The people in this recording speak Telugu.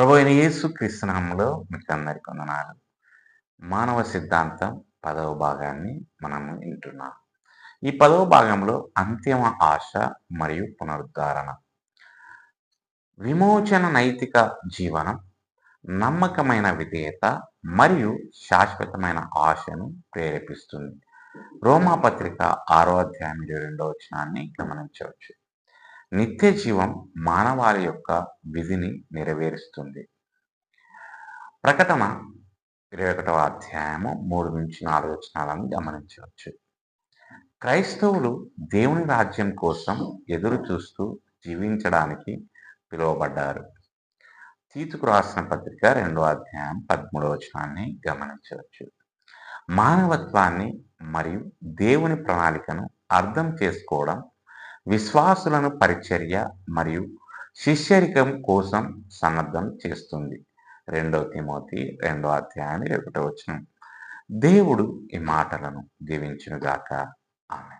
ప్రభు అయిన యేసు కృష్ణంలో మీకు అందరికీ వందనాలు. మానవ సిద్ధాంతం పదవ భాగాన్ని మనము వింటున్నాం. ఈ పదవ భాగంలో అంతిమ ఆశ మరియు పునరుద్ధరణ. విమోచన నైతిక జీవనం నమ్మకమైన విధేయత మరియు శాశ్వతమైన ఆశను ప్రేరేపిస్తుంది. రోమాపత్రిక ఆరో అధ్యాయం ఇరవై రెండవ వచనాన్ని గమనించవచ్చు. నిత్య జీవం మానవాళి యొక్క విధిని నెరవేరుస్తుంది. ప్రకటన ఇరవై ఒకటవ అధ్యాయము మూడు నుంచి నాలుగు వచనాలను గమనించవచ్చు. క్రైస్తవులు దేవుని రాజ్యం కోసం ఎదురు చూస్తూ జీవించడానికి పిలువబడ్డారు. తీతుకు రాసిన పత్రిక రెండో అధ్యాయం పదమూడవ వచనాన్ని గమనించవచ్చు. మానవత్వాన్ని మరియు దేవుని ప్రణాళికను అర్థం చేసుకోవడం విశ్వాసులను పరిచర్య మరియు శిష్యరికం కోసం సన్నద్ధం చేస్తుంది. రెండవ తిమోతి రెండో అధ్యాయం ఒకటో వచ్చిన దేవుడు ఈ మాటలను దీవించునుగాక. ఆమె